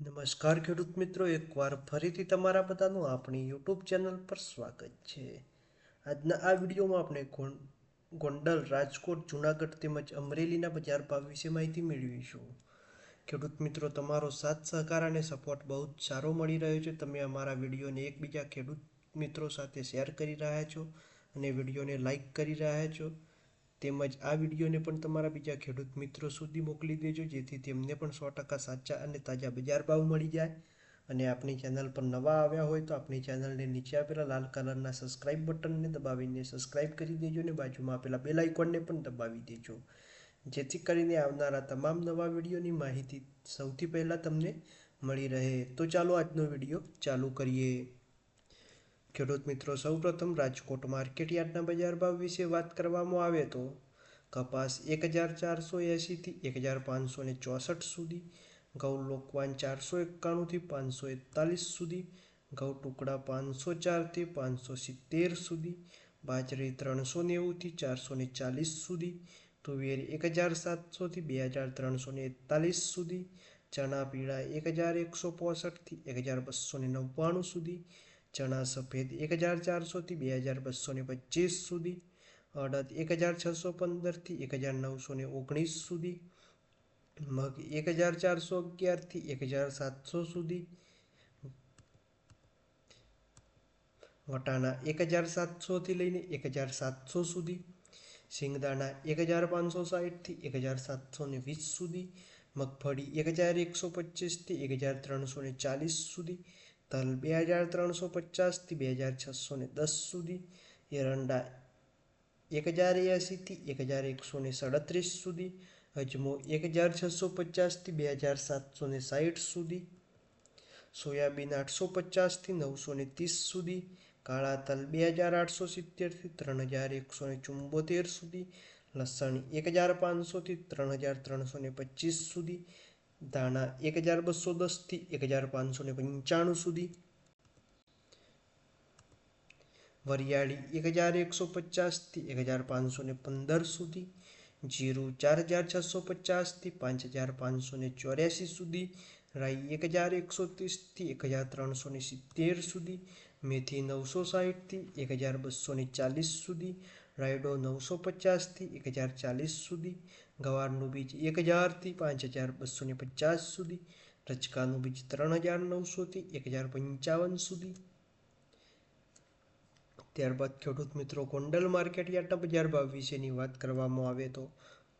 નમસ્કાર ખેડૂત મિત્રો, એકવાર ફરીથી તમારા બધાનું આપણી યુટ્યુબ ચેનલ પર સ્વાગત છે. આજના આ વિડીયોમાં આપણે ગોંડલ, રાજકોટ, જુનાગઢ તેમજ અમરેલીના બજાર ભાવ વિશે માહિતી મેળવીશું. ખેડૂત મિત્રો, તમારો સાથ, સહકાર અને સપોર્ટ બહુ જ સારો મળી રહ્યો છે. તમે અમારા વિડીયોને એકબીજા ખેડૂત મિત્રો સાથે શેર કરી રહ્યા છો અને વિડીયોને લાઈક કરી રહ્યા છો. તેમજ આ વિડીયોને પણ તમારા બીજા ખેડૂત મિત્રો સુધી મોકલી દેજો, જેથી તેમને પણ સો ટકા સાચા અને તાજા બજાર ભાવ મળી જાય. અને આપણી ચેનલ પર નવા આવ્યા હોય તો આપણી ચેનલને નીચે આપેલા લાલ કલરના સબસ્ક્રાઇબ બટનને દબાવીને સબસ્ક્રાઇબ કરી દેજો અને બાજુમાં આપેલા બેલ આઇકોનને પણ દબાવી દેજો. જેથી કરીને આવનારા તમામ નવા વિડીયોની માહિતી સૌથી પહેલાં તમને મળી રહે. તો ચાલો આજનો વીડિયો ચાલુ કરીએ. ખેડૂત મિત્રો, સૌપ્રથમ રાજકોટ માર્કેટ યાર્ડના બજાર ભાવ વિશે વાત કરવામાં આવે તો કપાસ એક હજાર ચારસો એંશીથી એક હજાર પાંચસો ને ચોસઠ સુધી, ઘઉં લોકવાન ચારસો એકાણુંથી પાંચસો એકતાલીસ સુધી, ઘઉં ટુકડા પાંચસો ચારથી પાંચસો સિત્તેર સુધી, બાજરી ત્રણસો નેવુંથી ચારસો ને ચાલીસ સુધી, તુવેર એક હજાર સાતસોથી બે હજાર ત્રણસો ને એકતાલીસ સુધી, ચણા પીળા એક હજાર એકસો પોસઠથી એક હજાર બસો ને નવ્વાણું સુધી ચણા સફેદ એક હજાર ચારસોથી બે હજાર બસો પચીસ સુધી અડદ એક હજાર છસો પંદરથી એક હજાર નવસો ને ઓગણીસ સુધી મગ એક હજાર ચારસો અગિયારથી એક હજાર સાતસો સુધી વટાણા એક હજાર સાતસોથી લઈને એક હજાર સાતસો સુધી સિંગદાણા એક હજાર પાંચસો સાહીઠથી એક હજાર સાતસો ને વીસ સુધી મગફળી એક હજાર એકસો પચીસથી એક હજાર ત્રણસો ને ચાલીસ સુધી તલ બે હજાર ત્રણસો પચાસથી બે હજાર છસો ને દસ સુધી એરંડા એક હજાર એંશીથી એક હજાર એકસો ને સાડત્રીસ સુધી અજમો એક હજાર છસો પચાસથી બે હજાર સાતસો ને સાઠ સુધી, સોયાબીન આઠસો પચાસથી નવસો ને ત્રીસ સુધી, કાળા તલ બે હજાર આઠસો સિત્તેરથી ત્રણ હજાર એકસો ને ચુંબોતેર સુધી, લસણ એક હજાર પાંચસોથી ત્રણ હજાર ત્રણસો ને પચીસ સુધી ધાણા એક હજાર બસો દસથી એક હજાર પાંચસો ને પંચાણું સુધી. વરિયાળી એક હજાર એકસો પચાસથી એક હજાર પાંચસો ને પંદર સુધી. જીરું ચાર હજાર છસો પચાસથી પાંચ હજાર પાંચસો ને ચોર્યાસી સુધી. રાઈ એક હજાર એકસો ત્રીસથી એક હજાર ત્રણસો ને સિત્તેર સુધી. મેથી નવસો સાઠથી એક હજાર બસો ને ચાલીસ સુધી. રાયડો નવસો પચાસથી એક હજાર ચાલીસ સુધી. ગવારનું બીજ એક હજારથી પાંચ હજાર બસો ને પચાસ સુધી રચકાનું બીજ ત્રણ હજાર નવસોથી એક હજાર પંચાવન સુધી. ત્યારબાદ ખેડૂત મિત્રો, ગોંડલ માર્કેટ યાર્ડના બજાર ભાવ વિશેની વાત કરવામાં આવે તો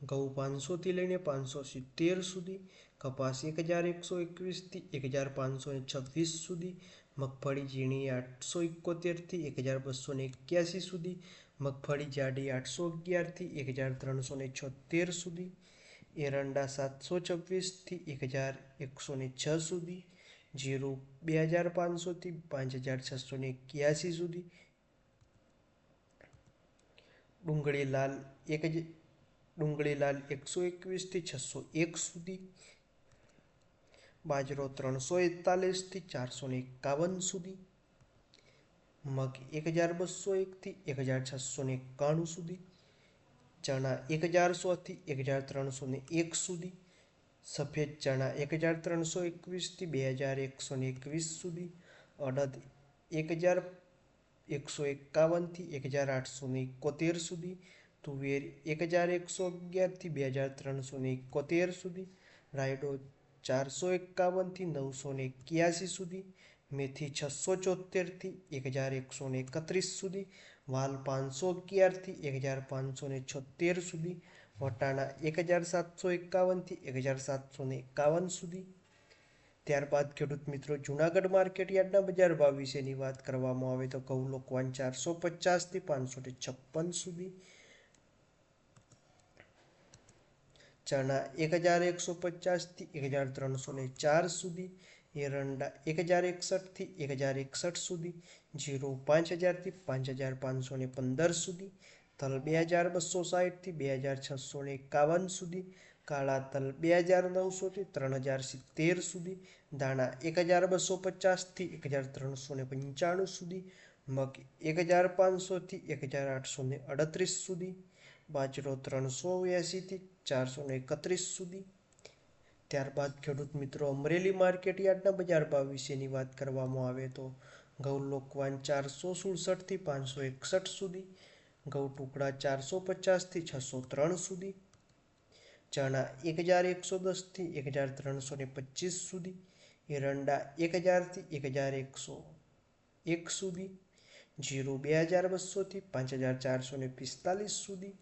ઘઉં પાંચસોથી લઈને પાંચસો સિત્તેર સુધી, કપાસ એક હજાર એકસો એકવીસથી એક હજાર પાંચસો ને છવ્વીસ સુધી, મગફળી ઝીણી આઠસો એકોતેરથી એક હજાર બસો એક્યાસી સુધી મગફળી જાડી આઠસો અગિયારથી એક હજાર ત્રણસો ને છોતેર સુધી, એરંડા સાતસો છવ્વીસથી એક હજાર એકસો ને છ સુધી, જીરું બે હજાર પાંચસોથી પાંચ હજાર છસો ને એક્યાસી સુધી, ડુંગળી લાલ એક ડુંગળી લાલ એકસો એકવીસથી છસો એક સુધી, બાજરો ત્રણસો એકતાલીસથી ચારસો એકાવન સુધી મગ એક હજાર બસો એકથી એક હજાર છસો ને એકાણું સુધી, ચણા એક હજાર સોથી એક હજાર ત્રણસો ને એક સુધી, સફેદ ચણા એક હજાર ત્રણસો એકવીસથી બે હજાર એકસો ને એકવીસ સુધી, અડદ એક હજાર એકસો એકાવનથી એક હજાર આઠસો ને એકોતેર સુધી, તુવેર એક હજાર એકસો અગિયારથી બે હજાર ત્રણસો ને એકોતેર સુધી, રાયડો ચારસો એકાવનથી નવસો ને એક્યાસી સુધી મેથી છસો ચોતેરથી એક હજાર એકસો ને એકત્રીસ સુધી, વાલ પાંચસો અગિયારથી એક હજાર પાંચસો ને છોતેર સુધી, વટાણા એક હજાર સાતસો એકાવનથી એક હજાર સાતસો ને એકાવન સુધી. ત્યારબાદ ખેડૂત મિત્રો, જુનાગઢ માર્કેટ યાર્ડના બજાર ભાવ વિશેની વાત કરવામાં આવે તો ઘઉં લોકવાન ચારસો પચાસથી પાંચસો ને છપ્પન સુધી. ચણા એક હજાર એકસો પચાસથી એક હજાર ત્રણસો ને ચાર સુધી. એરંડા એક હજાર એકસઠથી એક હજાર એકસઠ સુધી, જીરો પાંચ હજારથી પાંચ હજાર પાંચસો ને પંદર સુધી, તલ બે હજાર બસો સાઠથી બે હજાર છસો ને એકાવન સુધી, કાળા તલ બે હજાર નવસોથી ત્રણ હજાર સિત્તેર સુધી, દાણા એક હજાર બસો પચાસથી એક હજાર ત્રણસો ને પંચાણું સુધી, મગ એક હજાર પાંચસોથી એક હજાર આઠસો ને અડત્રીસ સુધી, બાજરો ત્રણસો એંશીથી ચારસો ને એકત્રીસ સુધી ત્યારબાદ ખેડૂત મિત્રો અમરેલી માર્કેટ યાર્ડના બજાર ભાવ વિશેની વાત કરવામાં આવે તો ઘઉં લોકવાન ચારસો સુડસઠથી પાંચસો એકસઠ સુધી, ઘઉં ટુકડા ચારસો પચાસથી છસો ત્રણ સુધી, ચણા એક હજાર એકસો દસથી એક હજાર ત્રણસો ને પચીસ સુધી, એરંડા એક હજારથી એક હજાર એકસો એક સુધી, જીરું બે હજાર બસોથી પાંચ હજાર ચારસો ને પિસ્તાલીસ સુધી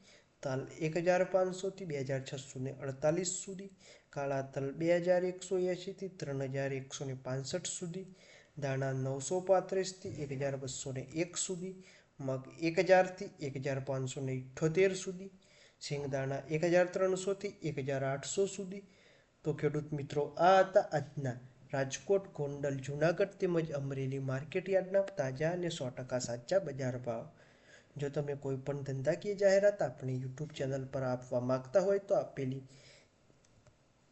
તલ એક હજાર પાંચસોથી બે હજાર છસો ને અડતાલીસ સુધી, કાળા તલ બે હજાર એકસો એંશીથી ત્રણ હજાર એકસો ને પાંસઠ સુધી, દાણા નવસો પાંત્રીસથી એક હજાર બસો ને એક સુધી, મગ એક હજારથી એક હજાર પાંચસો ને ઇઠ્ઠોતેર સુધી સિંગદાણા એક હજાર ત્રણસોથી એક હજાર આઠસો સુધી. તો ખેડૂત મિત્રો, આ હતા આજના રાજકોટ, ગોંડલ, જુનાગઢ તેમજ અમરેલી માર્કેટ યાર્ડના તાજા અને સો ટકા સાચા બજાર ભાવ. જો તમે કોઈ પણ ધંધાકીય જાહેરાત આપણી યુટ્યુબ ચેનલ પર આપવા માંગતા હોય તો આપેલી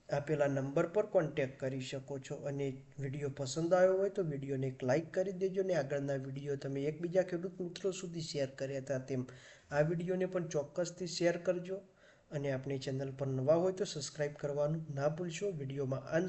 આપેલા નંબર પર કોન્ટેક્ટ કરી શકો છો અને વીડિયો પસંદ આવ્યો હોય તો વિડીયોને એક લાઇક કરી દેજો ને આગળના વીડિયો તમે એકબીજા ખેડૂત મિત્રો સુધી શેર કર્યા હતા તેમ આ વિડીયોને પણ ચોક્કસથી શેર કરજો અને આપણી ચેનલ પર નવા હોય તો સબસ્ક્રાઈબ કરવાનું ના ભૂલશો. વિડીયોમાં અંત